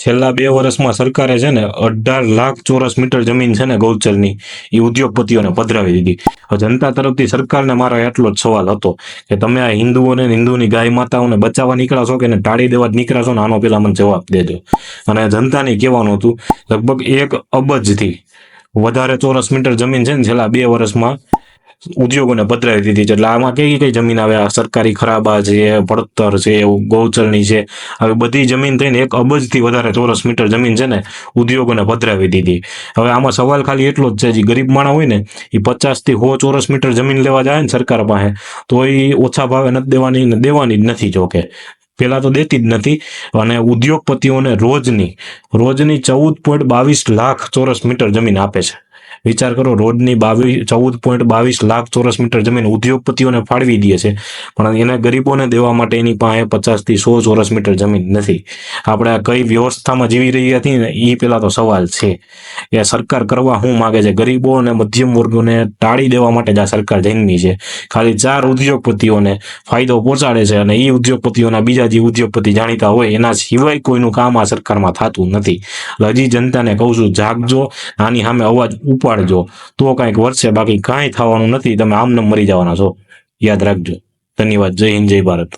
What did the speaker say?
છેલ્લા બે વર્ષમાં સરકારે છે ને અઢાર લાખ ચોરસ મીટર જમીન છે ને ગૌચરની એ ઉદ્યોગપતિઓને પધરાવી દીધી. જનતા તરફથી સરકારને મારો એટલો જ સવાલ હતો કે તમે આ હિન્દુઓને હિન્દુની ગાય માતાઓને બચાવવા નીકળ્યા છો કે એને ટાળી દેવા નીકળ્યા છો ને? આનો પેલા મને જવાબ દેજો. અને જનતાને કહેવાનું હતું, લગભગ એક અબજથી વધારે ચોરસ મીટર જમીન છે ને છેલ્લા બે વર્ષમાં ઉદ્યોગોને પધરાવી દીધી છે. એટલે આમાં કઈ કઈ જમીન આવે? સરકારી ખરાબા છે પડતર છે, એવું ગૌચરની છે. હવે બધી જમીન થઈને એક અબજથી વધારે ચોરસ મીટર જમીન છે ને, ઉદ્યોગોને પધરાવી દીધી. હવે આમાં સવાલ ખાલી એટલો જ છે, જે ગરીબ માણસ હોય ને, એ પચાસથી સો ચોરસ મીટર જમીન લેવા જાય ને સરકાર પાસે, તો એ ઓછા ભાવે નથી દેવાની ને દેવાની જ નથી જોકે પેલા તો દેતી જ નથી. અને ઉદ્યોગપતિઓને રોજની રોજની ચૌદ પોઈન્ટ બાવીસ લાખ ચોરસ મીટર જમીન આપે છે. વિચાર કરો, રોડની બાવીસ, ચૌદ પોઈન્ટ બાવીસ લાખ ચોરસ મીટર જમીન ઉદ્યોગપતિઓને ફાળવી દે છે. પણ એના ગરીબોને દેવા માટે એની પાસે પચાસથી સો ચોરસ મીટર જમીન નથી. આપણે આ કઈ વ્યવસ્થામાં જીવી રહી હતી ને એ પહેલાં તો સવાલ છે. કે સરકાર કરવા શું માગે છે? ગરીબો અને મધ્યમ વર્ગોને ટાળી દેવા માટે જ આ સરકાર જન્મી છે. ખાલી ચાર ઉદ્યોગપતિઓને ફાયદો પહોંચાડે છે અને એ ઉદ્યોગપતિઓના બીજા જે ઉદ્યોગપતિ જાણીતા હોય, એના સિવાય કોઈનું કામ આ સરકારમાં થતું નથી. હજી જનતાને કહું છું, જાગજો. આની સામે અવાજ ઉપાડજો. તો કંઈક વર્ષે બાકી કાંઈ થવાનું નથી. તમે આમને મરી જવાના છો. યાદ રાખજો. ધન્યવાદ. જય હિન્દ, જય ભારત.